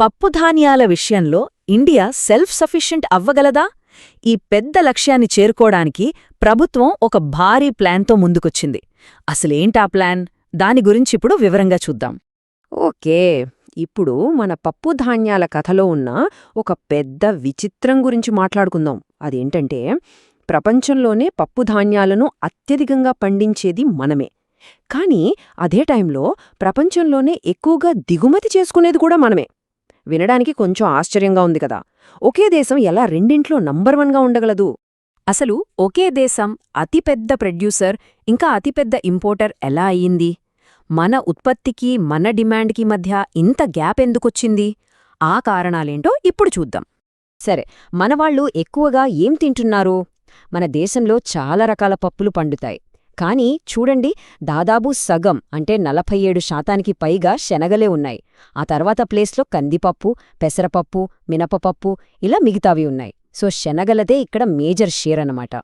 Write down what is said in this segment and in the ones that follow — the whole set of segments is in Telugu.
పప్పుధాన్యాల విషయంలో ఇండియా సెల్ఫ్ సఫిషియంట్ అవ్వగలదా? ఈ పెద్ద లక్ష్యాన్ని చేరుకోవడానికి ప్రభుత్వం ఒక భారీ ప్లాన్తో ముందుకొచ్చింది. అసలేంటా ప్లాన్? దాని గురించిప్పుడు వివరంగా చూద్దాం. ఓకే. ఇప్పుడు మన పప్పు ధాన్యాల కథలో ఉన్న ఒక పెద్ద విచిత్రం గురించి మాట్లాడుకుందాం. అదేంటంటే ప్రపంచంలోనే పప్పు ధాన్యాలను అత్యధికంగా పండించేది మనమే. కానీ అదే టైంలో ప్రపంచంలోనే ఎక్కువగా దిగుమతి చేసుకునేది కూడా మనమే. వినడానికి కొంచెం ఆశ్చర్యంగా ఉంది కదా. ఒకే దేశం ఎలా రెండింట్లో నంబర్ వన్గా ఉండగలదు? అసలు ఒకే దేశం అతిపెద్ద ప్రొడ్యూసర్ ఇంకా అతిపెద్ద ఇంపోర్టర్ ఎలా అయ్యింది? మన ఉత్పత్తికి మన డిమాండ్కి మధ్య ఇంత గ్యాప్ ఎందుకొచ్చింది? ఆ కారణాలేంటో ఇప్పుడు చూద్దాం. సరే మనవాళ్ళు ఎక్కువగా ఏం తింటున్నారు? మన దేశంలో చాలా రకాల పప్పులు పండుతాయి. కానీ చూడండి దాదాపు సగం అంటే నలభై ఏడు శాతానికి పైగా శనగలే ఉన్నాయి. ఆ తర్వాత ప్లేస్లో కందిపప్పు పెసరపప్పు మినపపప్పు ఇలా మిగతావి ఉన్నాయి. సో శనగలదే ఇక్కడ మేజర్ షేర్ అనమాట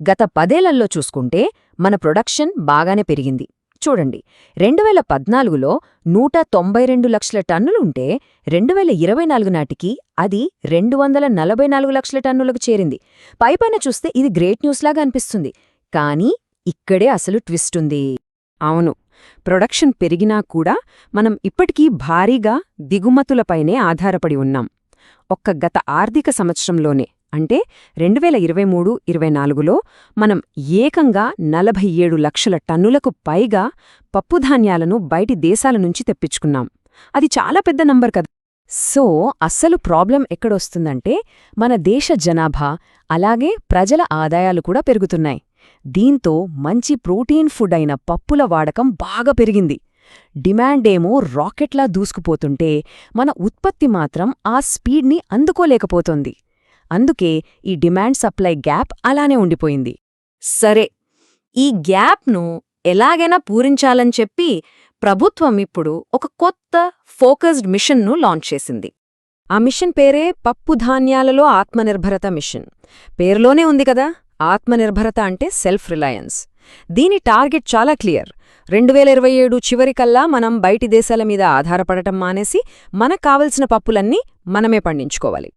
గత పదేళ్ళలో చూసుకుంటే మన ప్రొడక్షన్ బాగానే పెరిగింది. చూడండి రెండు వేల పద్నాలుగులో నూట తొంభై రెండు లక్షల టన్నులుంటే రెండు వేల ఇరవై నాలుగు నాటికి అది రెండు వందల నలభై నాలుగు లక్షల టన్నులకు చేరింది. పైపైన చూస్తే ఇది గ్రేట్ న్యూస్లాగా అనిపిస్తుంది. కానీ ఇక్కడే అసలు ట్విస్ట్ ఉంది అవును ప్రొడక్షన్ పెరిగినా కూడా మనం ఇప్పటికీ భారీగా దిగుమతులపైనే ఆధారపడి ఉన్నాం. ఒక్క గత ఆర్థిక సంవత్సరంలోనే అంటే రెండు వేల ఇరవై మూడు ఇరవై నాలుగులో మనం ఏకంగా నలభై ఏడు లక్షల టన్నులకు పైగా పప్పుధాన్యాలను బయటి దేశాల నుంచి తెప్పించుకున్నాం. అది చాలా పెద్ద నంబర్ కదా. సో అస్సలు ప్రాబ్లం ఎక్కడొస్తుందంటే మన దేశ జనాభా అలాగే ప్రజల ఆదాయాలు కూడా పెరుగుతున్నాయి. దీంతో మంచి ప్రోటీన్ ఫుడ్ అయిన పప్పుల వాడకం బాగా పెరిగింది. డిమాండేమో రాకెట్లా దూసుకుపోతుంటే మన ఉత్పత్తి మాత్రం ఆ స్పీడ్ని అందుకోలేకపోతోంది. అందుకే ఈ డిమాండ్ సప్లై గ్యాప్ అలానే ఉండిపోయింది. సరే ఈ గ్యాప్ను ఎలాగైనా పూరించాలని చెప్పి ప్రభుత్వం ఇప్పుడు ఒక కొత్త ఫోకస్డ్ మిషన్ను లాంచ్ చేసింది. ఆ మిషన్ పేరే పప్పు ధాన్యాలలో ఆత్మనిర్భరత మిషన్. పేరులోనే ఉంది కదా? ఆత్మనిర్భరత అంటే సెల్ఫ్ రిలయన్స్ దీని టార్గెట్ చాలా క్లియర్. రెండు వేల ఇరవై ఏడు చివరికల్లా మనం బయటి దేశాల మీద ఆధారపడటం మానేసి మనకు కావలసిన పప్పులన్నీ మనమే పండించుకోవాలి.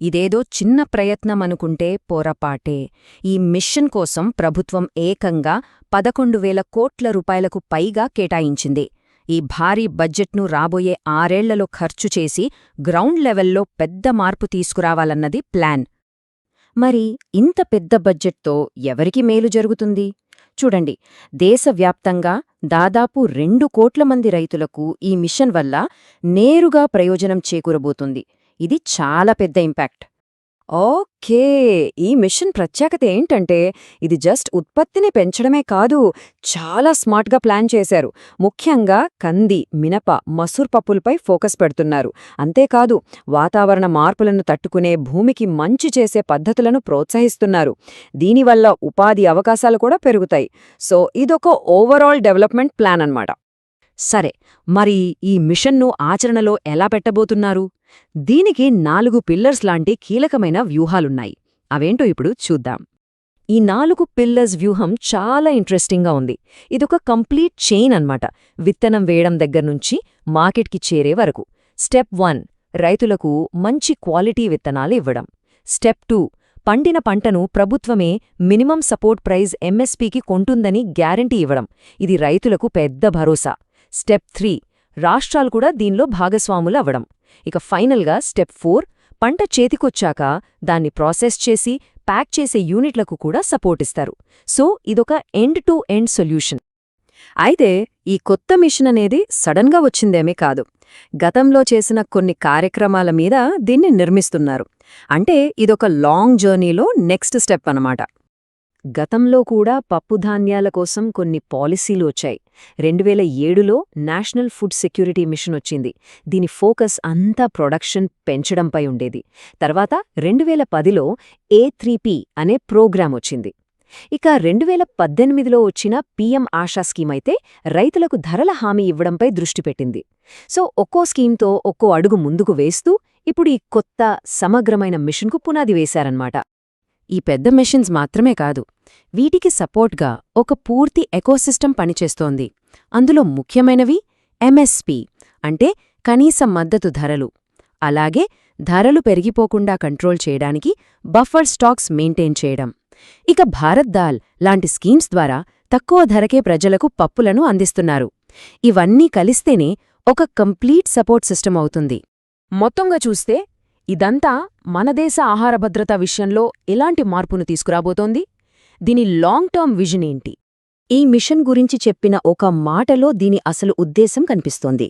ఇదేదో చిన్న ప్రయత్నం అనుకుంటే పొరపాటే. ఈ మిషన్ కోసం ప్రభుత్వం ఏకంగా పదకొండు వేల కోట్ల రూపాయలకు పైగా కేటాయించింది. ఈ భారీ బడ్జెట్ను రాబోయే ఆరేళ్ళలో ఖర్చు చేసి గ్రౌండ్ లెవెల్లో పెద్ద మార్పు తీసుకురావాలన్నది ప్లాన్. మరి ఇంత పెద్ద బడ్జెట్తో ఎవరికి మేలు జరుగుతుంది? చూడండి దేశవ్యాప్తంగా దాదాపు రెండు కోట్ల మంది రైతులకు ఈ మిషన్ వల్ల నేరుగా ప్రయోజనం చేకూరబోతుంది. ఇది చాలా పెద్ద ఇంపాక్ట్. ఓ ఓకే ఈ మిషన్ ప్రత్యేకత ఏంటంటే ఇది జస్ట్ ఉత్పత్తిని పెంచడమే కాదు చాలా స్మార్ట్గా ప్లాన్ చేశారు. ముఖ్యంగా కంది మినప మసూర్ పప్పులపై ఫోకస్ పెడుతున్నారు. అంతేకాదు వాతావరణ మార్పులను తట్టుకునే భూమికి మంచి చేసే పద్ధతులను ప్రోత్సహిస్తున్నారు. దీనివల్ల ఉపాధి అవకాశాలు కూడా పెరుగుతాయి. సో ఇదొక ఓవరాల్ డెవలప్మెంట్ ప్లాన్ అన్నమాట. సరే మరి ఈ మిషన్ను ఆచరణలో ఎలా పెట్టబోతున్నారు? దీనికి నాలుగు పిల్లర్స్ లాంటి కీలకమైన వ్యూహాలున్నాయి. అవేంటో ఇప్పుడు చూద్దాం. ఈ నాలుగు పిల్లర్స్ వ్యూహం చాలా ఇంట్రెస్టింగ్గా ఉంది. ఇదొక కంప్లీట్ చైన్ అన్నమాట. విత్తనం వేయడం దగ్గర్నుంచి మార్కెట్కి చేరే వరకు. స్టెప్ వన్ రైతులకు మంచి క్వాలిటీ విత్తనాలు ఇవ్వడం. స్టెప్ టూ పండిన పంటను ప్రభుత్వమే మినిమం సపోర్ట్ ప్రైజ్ ఎంఎస్పీకి కొంటుందని గ్యారంటీ ఇవ్వడం. ఇది రైతులకు పెద్ద భరోసా. స్టెప్ త్రీ రాష్ట్రాలు కూడా దీనిలో భాగస్వాములు అవ్వడం. ఇక ఫైనల్గా స్టెప్ ఫోర్ పంట చేతికొచ్చాక దాన్ని ప్రాసెస్ చేసి ప్యాక్ చేసే యూనిట్లకు కూడా సపోర్ట్ ఇస్తారు. సో ఇదొక ఎండ్ టు ఎండ్ సొల్యూషన్. అయితే ఈ కొత్త మిషన్ అనేది సడన్గా వచ్చిందేమీ కాదు. గతంలో చేసిన కొన్ని కార్యక్రమాల మీద దీన్ని నిర్మిస్తున్నారు. అంటే ఇదొక లాంగ్ జర్నీలో నెక్స్ట్ స్టెప్ అన్నమాట. గతంలో కూడా పప్పుధాన్యాల కోసం కొన్ని పాలసీలు వచ్చాయి. రెండు వేల ఏడులో నేషనల్ ఫుడ్ సెక్యూరిటీ మిషన్ వచ్చింది. దీని ఫోకస్ అంతా ప్రొడక్షన్ పెంచడంపై ఉండేది. తర్వాత రెండు వేల పదిలో ఏ త్రీపీ అనే ప్రోగ్రాం వచ్చింది. ఇక రెండు వేల పద్దెనిమిదిలో వచ్చిన పీఎం ఆశా స్కీమ్ అయితే రైతులకు ధరల హామీ ఇవ్వడంపై దృష్టి పెట్టింది. సో ఒక్కో స్కీమ్తో ఒక్కో అడుగు ముందుకు వేస్తూ ఇప్పుడు ఈ కొత్త సమగ్రమైన మిషన్కు పునాది వేశారన్నమాట. ఈ పెద్ద మెషిన్స్ మాత్రమే కాదు వీటికి సపోర్ట్గా ఒక పూర్తి ఎకోసిస్టమ్ పనిచేస్తోంది. అందులో ముఖ్యమైనవి ఎంఎస్పి అంటే కనీస మద్దతు ధరలు. అలాగే ధరలు పెరిగిపోకుండా కంట్రోల్ చేయడానికి బఫర్ స్టాక్స్ మెయింటైన్ చేయడం. ఇక భారత్ దాల్ లాంటి స్కీమ్స్ ద్వారా తక్కువ ధరకే ప్రజలకు పప్పులను అందిస్తున్నారు. ఇవన్నీ కలిస్తేనే ఒక కంప్లీట్ సపోర్ట్ సిస్టమ్ అవుతుంది. మొత్తంగా చూస్తే ఇదంతా మన దేశ ఆహార భద్రత విషయంలో ఎలాంటి మార్పును తీసుకురాబోతోంది? దీని లాంగ్ టర్మ్ విజన్ ఏంటి? ఈ మిషన్ గురించి చెప్పిన ఒక మాటలో దీని అసలు ఉద్దేశం కనిపిస్తోంది.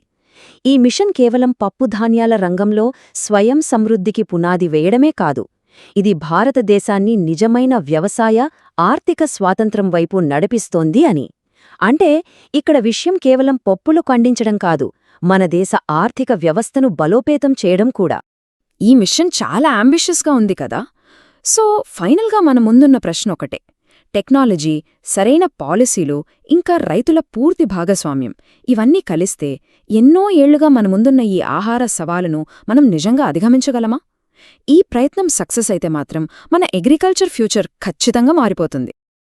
ఈ మిషన్ కేవలం పప్పుధాన్యాల రంగంలో స్వయం సమృద్ధికి పునాది వేయడమే కాదు ఇది భారతదేశాన్ని నిజమైన వ్యవసాయ ఆర్థిక స్వాతంత్రం వైపు నడిపిస్తోంది అని. అంటే ఇక్కడ విషయం కేవలం పప్పులు పండించడం కాదు మన దేశ ఆర్థిక వ్యవస్థను బలోపేతం చేయడం కూడా. ఈ మిషన్ చాలా అంబిషియస్గా ఉంది కదా. సో ఫైనల్గా మన ముందున్న ప్రశ్న ఒకటే. టెక్నాలజీ సరైన పాలసీలు ఇంకా రైతుల పూర్తి భాగస్వామ్యం ఇవన్నీ కలిస్తే ఎన్నో ఏళ్ళుగా మన ముందున్న ఈ ఆహార సవాలును మనం నిజంగా అధిగమించగలమా? ఈ ప్రయత్నం సక్సెస్ అయితే మాత్రం మన అగ్రికల్చర్ ఫ్యూచర్ ఖచ్చితంగా మారిపోతుంది.